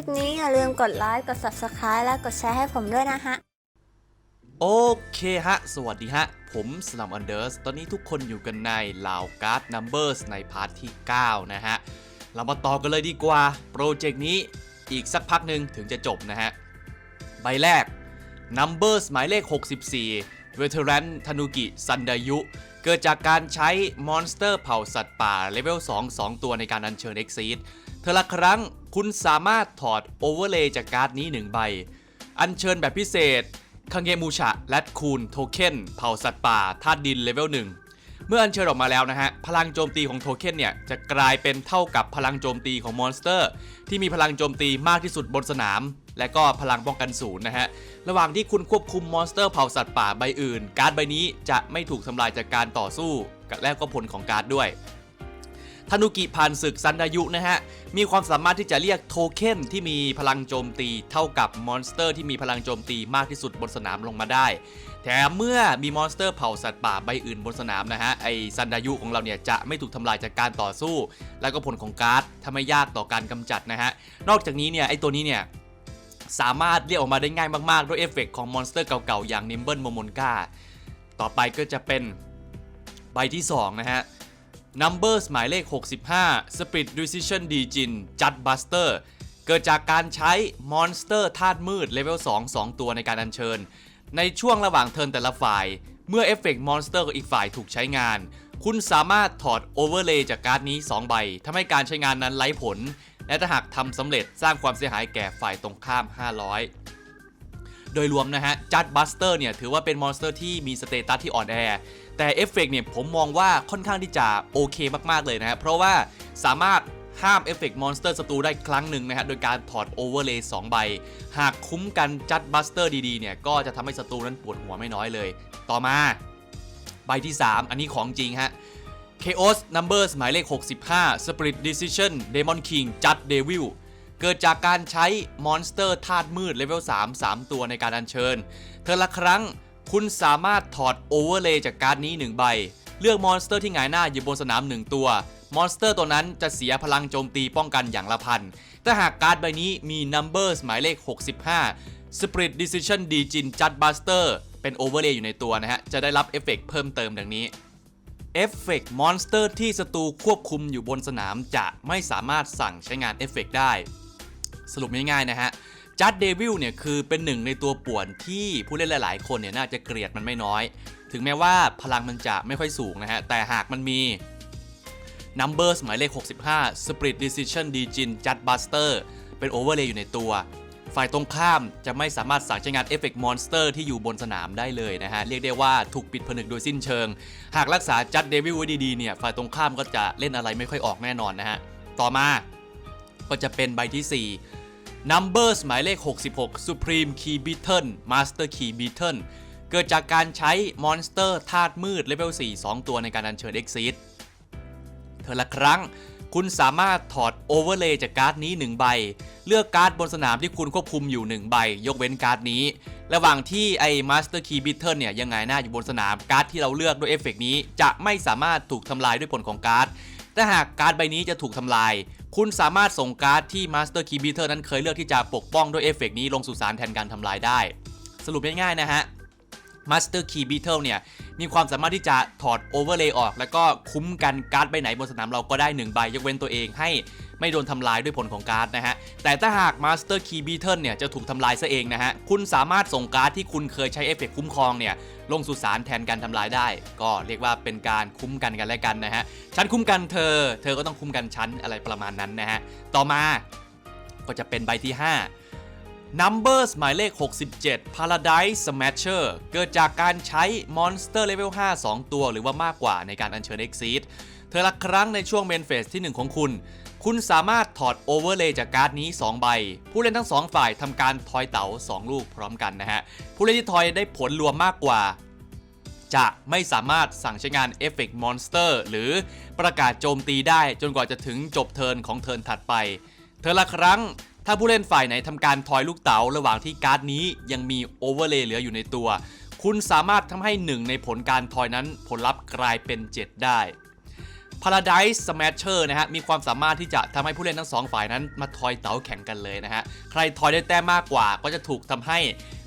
คลิปนี้อย่าลืมกดไลค์ กด subscribe และกดแชร์ให้ผมด้วยนะฮะ โอเคฮะ สวัสดีฮะ ผมสลัมอันเดอร์สตอนนี้ทุกคนอยู่กันในลาวการ์ดนัมเบอร์สในพาร์ทที่ 9 นะฮะ เรามาต่อกันเลยดีกว่า โปรเจกต์นี้อีกสักพักหนึ่งถึงจะจบนะฮะ ใบแรก Numbers หมายเลข 64 Veteran ธนุกิซันดายุ เกิดจากการใช้มอนสเตอร์เผ่าสัตว์ป่าเลเวล 2 2 ตัวในการอัญเชิญ Exceed เธอละครั้งคุณสามารถถอดโอเวอร์เลย์จากการ์ดนี้ 1 ใบ อัญเชิญแบบพิเศษคังเกมูชะและคูนโทเค็นเผ่าสัตว์ป่าธาตุดินเลเวล1เมื่ออัญเชิญออกมาแล้วนะฮะ พลังโจมตีของโทเค็นเนี่ย จะกลายเป็นเท่ากับพลังโจมตีของมอนสเตอร์ ที่มีพลังโจมตีมากที่สุดบนสนาม และก็พลังป้องกันศูนย์นะฮะ ระหว่างที่คุณควบคุมมอนสเตอร์เผ่าสัตว์ป่าใบอื่น การ์ดใบนี้จะไม่ถูกทำลายจากการต่อสู้กับและก็ผลของการ์ดด้วย ธนุกิผ่านศึกซันดายุนะฮะ มีความสามารถที่จะเรียกโทเค็นที่มีพลังโจมตีเท่ากับมอนสเตอร์ที่มีพลังโจมตีมากที่สุดบนสนามลงมาได้ แถมเมื่อมีมอนสเตอร์เผ่าสัตว์ป่าใบอื่นบนสนามนะฮะ ไอซันดายุของเราเนี่ยจะไม่ถูกทำลายจากการต่อสู้ แล้วก็ผลของการ์ดทำให้ยากต่อการกำจัดนะฮะ นอกจากนี้เนี่ยไอตัวนี้เนี่ยสามารถเรียกออกมาได้ง่ายมากๆ ด้วยเอฟเฟกต์ของมอนสเตอร์เก่าๆอย่างนิมเบิลโมมอนกาต่อไปก็จะเป็นใบที่2นะฮะ Numbers หมายเลข 65 Spirit Decision d j i n Jud Buster เกิดจากการใช้มอนสเตอร์ธาตุมืดเลเวล2 2 ตัวในการอัญเชิญ ในช่วงระหว่างเทิร์นแต่ละฝ่าย เมื่อเอฟเฟกต์มอนสเตอร์อีกฝ่ายถูกใช้งาน คุณสามารถถอดโอเวอร์เลย์จากการ์ดนี้ 2 ใบทำให้การใช้งานนั้นไร้ผล และถ้าหากทำสำเร็จสร้างความเสียหายแก่ฝ่ายตรงข้าม 500โดยรวมนะฮะ จัดบัสเตอร์เนี่ย ถือว่าเป็นมอนสเตอร์ที่มีสเตตัสที่อ่อนแอ แต่เอฟเฟกต์เนี่ยผมมองว่าค่อนข้างที่จะโอเคมากๆเลยนะฮะเพราะว่าสามารถห้ามเอฟเฟกต์มอนสเตอร์ศัตรูได้ครั้งหนึ่งนะฮะโดยการถอดโอเวอร์เลย์2ใบ หากคุ้มกันจัดบัสเตอร์ดีๆเนี่ยก็จะทำให้ศัตรูนั้นปวดหัวไม่น้อยเลย ต่อมาใบที่ 3 อันนี้ของจริงฮะ Chaos Numbers หมายเลข 65 Spirit Decision Demon King จัด Devil เกิดจากการใช้มอนสเตอร์ธาตุมืดเลเวล3 3 ตัวในการอัญเชิญ เธอละครั้ง คุณสามารถถอดโอเวอร์เลย์จากการ์ดนี้ 1 ใบ เลือกมอนสเตอร์ที่หงายหน้าอยู่บนสนาม 1 ตัว มอนสเตอร์ตัวนั้นจะเสียพลังโจมตีป้องกันอย่างละพันแต่หากการ์ดใบนี้มี Numbers หมายเลข 65 Spirit Decision d j i n Judge Buster เป็นโอเวอร์เลย์อยู่ในตัวนะฮะ จะได้รับเอฟเฟกต์เพิ่มเติมดังนี้เอฟเฟกต์มอนสเตอร์ที่ศัตรูควบคุมอยู่บนสนามจะไม่สามารถสั่งใช้งานเอฟเฟกต์ได้ สรุปง่ายๆนะฮะ จัดเดวิลเนี่ยคือเป็นหนึ่งในตัวป่วนที่ผู้เล่นหลาย ๆ คนเนี่ยน่าจะเกลียดมันไม่น้อย ถึงแม้ว่าพลังมันจะไม่ค่อยสูงนะฮะ แต่หากมันมี Numbers หมายเลข 65 Split Decision d j i n Judge Buster เป็นโอเวอร์เลย์อยู่ในตัว ฝ่ายตรงข้ามจะไม่สามารถสั่งใช้งานเอฟเฟกต์มอนสเตอร์ที่อยู่บนสนามได้เลยนะฮะ เรียกได้ว่าถูกปิดผนึกโดยสิ้นเชิง หากรักษาจัดเดวิลไว้ดีๆเนี่ยฝ่ายตรงข้ามก็จะเล่นอะไรไม่ค่อยออกแน่นอนนะฮะ ต่อมาก็จะเป็นใบที่ 4 Numbers หมายเลข 66 Supreme Key Beatle Master Key Beatle เกิดจากการใช้มอนสเตอร์ธาตุมืดเลเวล 4 2 ตัวในการอัญเชิญ Exceed เธอละครั้ง คุณสามารถถอดโอเวอร์เลย์จากการ์ดนี้ 1 ใบ เลือกการ์ดบนสนามที่คุณควบคุมอยู่ 1 ใบ ยกเว้นการ์ดนี้ ระหว่างที่ไอ้ Master Key Beatle เนี่ยยังไงหน้าอยู่บนสนามการ์ดที่เราเลือกด้วยเอฟเฟกต์นี้ จะไม่สามารถถูกทำลายด้วยผลของการ์ด ถ้าหากการ์ดใบนี้จะถูกทำลาย คุณสามารถส่งการ์ดที่ Master Key Beater นั้นเคยเลือกที่จะปกป้องด้วยเอฟเฟกต์นี้ลงสู่สารแทนการทำลายได้ สรุปง่ายๆนะฮะ Master Key Beetle เนี่ย มีความสามารถที่จะถอดโอเวอร์เลย์ออก แล้วก็คุ้มกันการ์ดใบไหนบนสนามเราก็ได้1ใบยกเว้นตัวเองให้ไม่โดนทำลายด้วยผลของการ์ดนะฮะ แต่ถ้าหาก Master Key Beetle เนี่ยจะถูกทำลายซะเองนะฮะ คุณสามารถส่งการ์ดที่คุณเคยใช้เอฟเฟกต์คุ้มครองเนี่ยลงสู่สารแทนการทำลายได้ ก็เรียกว่าเป็นการคุ้มกันกันและกันนะฮะ ฉันคุ้มกันเธอ เธอก็ต้องคุ้มกันฉันอะไรประมาณนั้นนะฮะ ต่อมาก็จะเป็นใบที่ 5 Numbers หมายเลข 67 Paradise Smasher เกิดจากการใช้ Monster Level 5 2 ตัวหรือว่ามากกว่าในการอัญเชิญ Exceed เธอละครั้งในช่วงเมนเฟสที่ 1 ของคุณ คุณสามารถถอดโอเวอร์เลย์จากการ์ดนี้ 2 ใบ ผู้เล่นทั้ง 2 ฝ่ายทำการทอยเต๋า 2 ลูกพร้อมกันนะฮะ ผู้เล่นที่ทอยได้ผลรวมมากกว่า จะไม่สามารถสั่งใช้งานเอฟเฟกต์มอนสเตอร์หรือประกาศโจมตีได้จนกว่าจะถึงจบเทิร์นของเทิร์นถัดไป เธอละครั้ง ถ้าผู้เล่นฝ่ายไหนทำการทอยลูกเต๋าระหว่างที่การ์ดนี้ยังมีโอเวอร์เลย์เหลืออยู่ในตัว คุณสามารถทำให้หนึ่งในผลการทอยนั้นผลลัพธ์กลายเป็น 7 ได้ Paradise Smasher นะฮะ มีความสามารถที่จะทำให้ผู้เล่นทั้งสองฝ่ายนั้นมาทอยเต๋าแข่งกันเลยนะฮะ ใครทอยได้แต้มมากกว่าก็จะถูกทำให้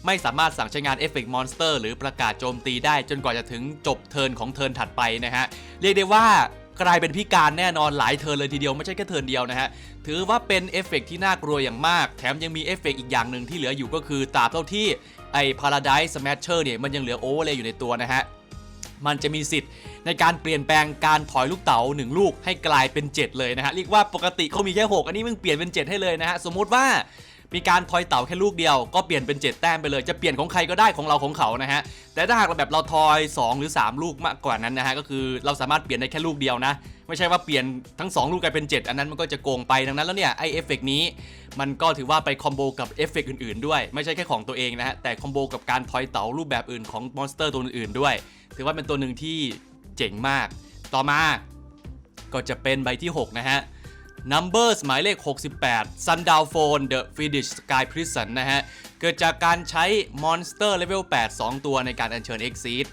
ไม่สามารถสั่งใช้งานเอฟเฟกต์มอนสเตอร์หรือประกาศโจมตีได้จนกว่าจะถึงจบเทิร์นของเทิร์นถัดไปนะฮะ เรียกได้ว่า กลายเป็นพิการแน่นอนหลายเทินเลยทีเดียวไม่ใช่แค่เทินเดียวนะฮะถือว่าเป็นเอฟเฟกต์ที่น่ากลัวอย่างมาก แถมยังมีเอฟเฟกต์อีกอย่างหนึ่งที่เหลืออยู่ก็คือตราบเท่าที่ไอ้ Paradise Smasher เนี่ยมันยังเหลือโอเวอร์เลยอยู่ในตัวนะฮะมันจะมีสิทธิ์ในการเปลี่ยนแปลงการถอยลูกเต๋า1 ลูกให้กลายเป็น 7 เลยนะฮะเรียกว่าปกติเขามีแค่ 6 อันนี้มึงเปลี่ยนเป็น 7 ให้เลยนะฮะสมมติว่า มีการทอยเต๋าแค่ลูกเดียว ก็เปลี่ยนเป็น 7 แต้มไปเลย จะเปลี่ยนของใครก็ได้ของเราของเขานะฮะ แต่ถ้าหากเราแบบเราทอย 2 หรือ 3 ลูกมากกว่านั้นนะฮะ ก็คือเราสามารถเปลี่ยนได้แค่ลูกเดียวนะ ไม่ใช่ว่าเปลี่ยนทั้ง 2 ลูกกลายเป็น 7 อันนั้นมันก็จะโกงไปดังนั้นแล้วเนี่ยไอเอฟเฟกนี้มันก็ถือว่าไปคอมโบกับเอฟเฟกอื่นๆด้วย ไม่ใช่แค่ของตัวเองนะฮะแต่คอมโบกับการทอยเต๋ารูปแบบอื่นของมอนสเตอร์ตัวอื่นๆด้วย ถือว่าเป็นตัวหนึ่งที่เจ๋งมาก ต่อมาก็จะเป็นใบที่ 6 นะฮะ Numbers หมายเลข 68 Sundown Phone The Finnish Sky Prison นะฮะ เกิดจากการใช้ Monster Level 8 2 ตัวในการอัญเชิญ Exceed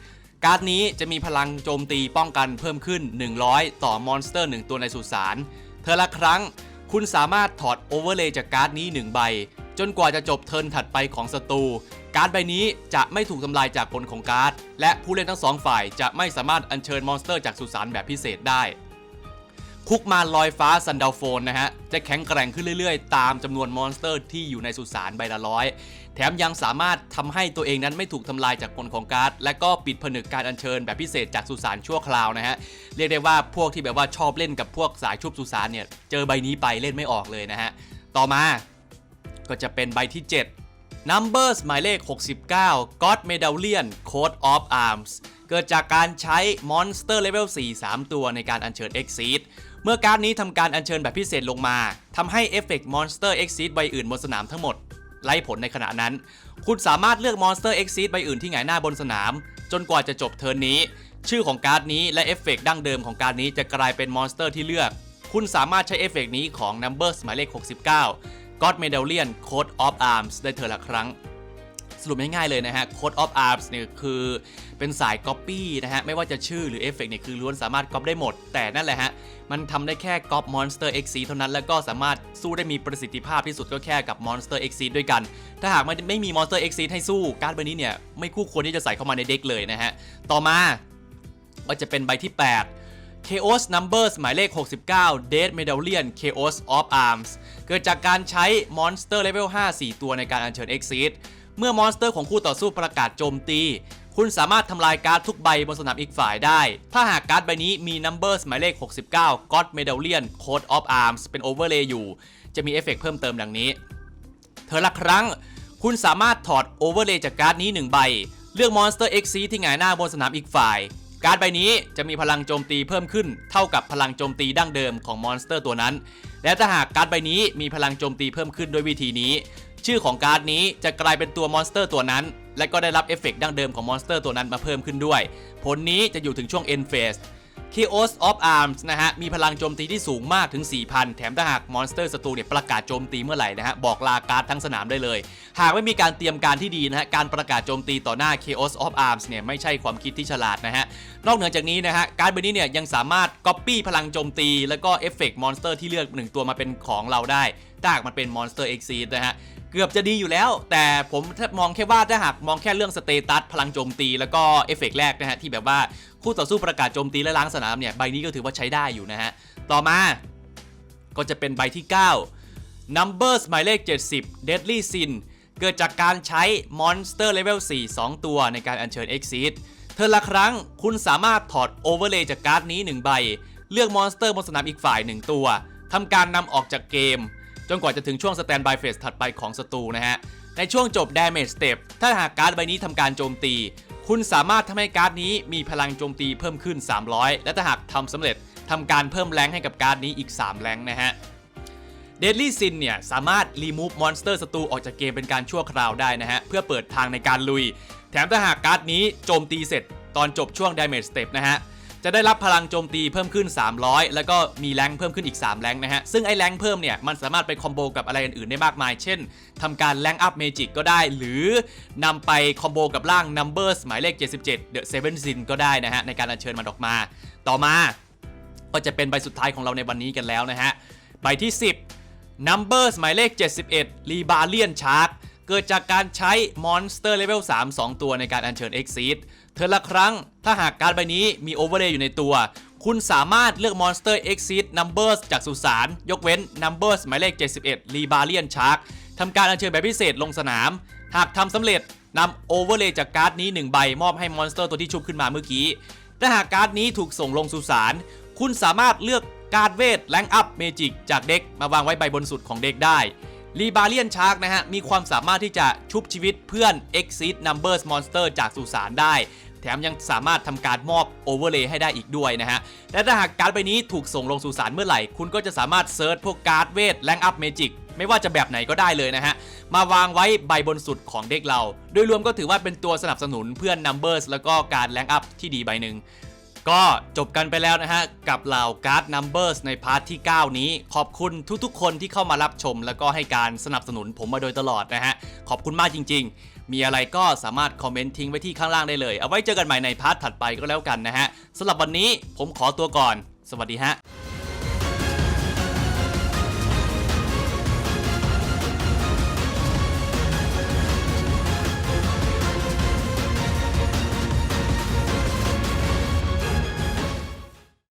การ์ดนี้จะมีพลังโจมตีป้องกันเพิ่มขึ้น 100 ต่อมอนสเตอร์ 1 ตัวในสุสานเธอละครั้ง คุณสามารถถอดโอเวอร์เลย์จากการ์ดนี้ 1 ใบ จนกว่าจะจบเทิร์นถัดไปของศัตรู การ์ดใบนี้จะไม่ถูกทำลายจากผลของการ์ด และผู้เล่นทั้งสองฝ่ายจะไม่สามารถอัญเชิญมอนสเตอร์จากสุสานแบบพิเศษได้ คุกมารลอยฟ้าซันดาวโฟนนะฮะ จะแข็งแกร่งขึ้นเรื่อยๆ ตามจำนวนมอนสเตอร์ที่อยู่ในสุสานใบละร้อย แถมยังสามารถทำให้ตัวเองนั้นไม่ถูกทำลายจากผลของการ์ด และก็ปิดผนึกการอัญเชิญแบบพิเศษจากสุสานชั่วคราวนะฮะ เรียกได้ว่าพวกที่แบบว่าชอบเล่นกับพวกสายชุบสุสานเนี่ย เจอใบนี้ไปเล่นไม่ออกเลยนะฮะ ต่อมาก็จะเป็นใบที่ 7 Numbers หมายเลข 69 God Medallion Coat of Arms เกิดจากการใช้ Monster Level 4 3 ตัวในการอัญเชิญ Exceed เมื่อการดนี้ทำการอัญเชิญแบบพิเศษลงมาทำให้เอฟเฟกต์ Monster Exceed ใบอื่นบนสนามทั้งหมดไล่ผลในขณะนั้น คุณสามารถเลือก Monster Exceed ใบอื่นที่หงายหน้าบนสนาม จนกว่าจะจบเทิร์นนี้ ชื่อของการ์ดนี้และเอฟเฟกต์ดั้งเดิมของการ์ดนี้จะกลายเป็นมอนสเตอร์ที่เลือก คุณสามารถใช้เอฟเฟกต์นี้ของ Numbers หมายเลข 69 God Medallion Coat of Arms ได้เธอละครั้ง สรุปง่ายๆเลยนะฮะ Code of Arms เนี่ยคือ เป็นสาย Copy นะฮะ ไม่ว่าจะชื่อหรือเอฟเฟกต์เนี่ยคือล้วนสามารถก๊อปได้หมด แต่นั่นแหละฮะ มันทำได้แค่ก๊อป Monster X เท่านั้นแล้วก็สามารถสู้ได้มีประสิทธิภาพที่สุดก็แค่กับ Monster X ด้วยกัน ถ้าหากไม่ไม่มี Monster X ให้สู้การ์ดใบนี้เนี่ยไม่คู่ควรที่จะใส่เข้ามาในเด็กเลยนะฮะต่อมาก็จะเป็นใบที่ 8 Chaos Numbers หมายเลข 69 Dead Medallion Chaos of Arms เกิดจากการใช้ Monster Level 5 4 ตัวในการอัญเชิญ Exceed เมื่อมอนสเตอร์ของคู่ต่อสู้ประกาศโจมตี คุณสามารถทำลายการ์ดทุกใบบนสนามอีกฝ่ายได้ ถ้าหากการ์ดใบนี้มี Numbers หมายเลข 69 God Medallion Coat of Arms เป็น Overlay อยู่ จะมีเอฟเฟกต์เพิ่มเติมดังนี้ เธอละครั้ง คุณสามารถถอดโอเวอร์เลย์จากการ์ดนี้ 1 ใบ เลือกมอนสเตอร์ X ที่หงายหน้าบนสนามอีกฝ่าย การ์ดใบนี้จะมีพลังโจมตีเพิ่มขึ้น เท่ากับพลังโจมตีดั้งเดิมของมอนสเตอร์ตัวนั้น และถ้าหากการ์ดใบนี้มีพลังโจมตีเพิ่มขึ้นด้วยวิธีนี้ ชื่อของการ์ดนี้จะกลายเป็นตัวมอนสเตอร์ตัวนั้น และก็ได้รับเอฟเฟกต์ดั้งเดิมของมอนสเตอร์ตัวนั้นมาเพิ่มขึ้นด้วย ผลนี้จะอยู่ถึงช่วง end phase Chaos of Arms นะฮะ มีพลังโจมตีที่สูงมากถึง 4,000 แถมถ้าหากมอนสเตอร์ศัตรูเนี่ยประกาศโจมตีเมื่อไหร่นะฮะ บอกลาการ์ดทั้งสนามได้เลย หากไม่มีการเตรียมการที่ดีนะฮะ การประกาศโจมตีต่อหน้า Chaos of Arms เนี่ย ไม่ใช่ความคิดที่ฉลาดนะฮะ นอกเหนือจากนี้นะฮะ การ์ดใบนี้เนี่ยยังสามารถ Copy พลังโจมตี แล้วก็เอฟเฟกต์มอนสเตอร์ที่เลือกหนึ่งตัวมาเป็นของเราได้ ถ้าหากมันเป็น Monster Exceed นะฮะเกือบจะดีอยู่แล้ว แต่ผมมองแค่ว่าถ้าหากมองแค่เรื่องสเตตัสพลังโจมตี แล้วก็เอฟเฟกต์แรกนะฮะที่แบบว่าคู่ต่อสู้ประกาศโจมตีและล้างสนามเนี่ยใบนี้ก็ถือว่าใช้ได้อยู่นะฮะต่อมาก็จะเป็นใบที่ 9 Numbers หมายเลข 70 Deadly Sin เกิดจากการใช้ Monster Level 4 2 ตัวในการอัญเชิญ Exceed เธอละครั้งคุณสามารถถอด Overlay จากการ์ดนี้ 1 ใบ เลือกมอนสเตอร์บนสนามอีกฝ่าย 1 ตัวทำการนำออกจากเกม จนกว่าจะถึงช่วง Standby Phase ถัดไปของศัตรูนะฮะ ในช่วงจบ Damage Step ถ้าหากการ์ดใบนี้ทำการโจมตี คุณสามารถทำให้การ์ดนี้มีพลังโจมตีเพิ่มขึ้น 300 และถ้าหากทำสำเร็จทำการเพิ่มแรงให้กับการ์ดนี้อีก 3 แรงนะฮะ Deadly Sin เนี่ย สามารถ remove monster ศัตรูออกจากเกมเป็นการชั่วคราวได้นะฮะ เพื่อเปิดทางในการลุย แถมถ้าหากการ์ดนี้โจมตีเสร็จตอนจบช่วง Damage Step นะฮะ จะได้รับพลังโจมตีเพิ่มขึ้น 300 แล้วก็มีแรงเพิ่มขึ้นอีก 3 แรงนะฮะ ซึ่งไอ้แรงเพิ่มเนี่ยมันสามารถไปคอมโบกับอะไรอื่นๆได้มากมาย เช่นทำการแรงอัพเมจิกก็ได้ หรือนำไปคอมโบกับร่าง Numbers หมายเลข 77 The Seven Sin ก็ได้นะฮะในการอัญเชิญมันออกมา ต่อมา ก็จะเป็นใบสุดท้ายของเราในวันนี้กันแล้วนะฮะใบที่ 10 Numbers หมายเลข 71 r e b a l i a n Shark เกิดจากการใช้ Monster Level 3 2 ตัวในการอัญเชิญ Exceed ธอละครั้ง ถ้าหากการดใบนี้มี Overlay อยู่ในตัว คุณสามารถเลือก Monster Exceed Numbers จากสุสาน ยกเว้น Numbers หมายเลข 71 r e b a l i a n Shark ทำการอัญเชิญแบบพิเศษลงสนาม หากทำสำเร็จนำโอเวอร์เลย์จากการ์ดนี้ 1 ใบมอบให้มอนสเตอร์ตัวที่ชุบขึ้นมาเมื่อกี้ ถ้าหากการ์ดนี้ถูกส่งลงสุสาน คุณสามารถเลือกการ์ดเวทแรงอัพเมจิกจากเด็กมาวางไว้ใบบนสุดของเด็กได้รีบาเลียนชาร์กนะฮะ มีความสามารถที่จะชุบชีวิตเพื่อน Exceed Numbers Monster จากสุสานได้ แถมยังสามารถทำการมอบโอเวอร์เลย์ให้ได้อีกด้วยนะฮะ และถ้าหากการ์ดใบนี้ถูกส่งลงสู่สารเมื่อไหร่ คุณก็จะสามารถเซิร์ชพวกการ์ดเวทแรงอัพเมจิกไม่ว่าจะแบบไหนก็ได้เลยนะฮะ มาวางไว้ใบบนสุดของเด็กเรา โดยรวมก็ถือว่าเป็นตัวสนับสนุนเพื่อน Numbers แล้วก็การแรงอัพที่ดีใบหนึ่งก็จบกันไปแล้วนะฮะ กับเหล่าการ์ด Numbers ในพาร์ทที่ 9 นี้ ขอบคุณทุกๆ คนที่เข้ามารับชม แล้วก็ให้การสนับสนุนผมมาโดยตลอดนะฮะ ขอบคุณมากจริง ๆ มีอะไรก็สามารถคอมเมนต์ทิ้งไว้ที่ข้างล่างได้เลย เอาไว้เจอกันใหม่ในพาร์ทถัดไปก็แล้วกันนะฮะสำหรับวันนี้ผมขอตัวก่อน สวัสดีฮะ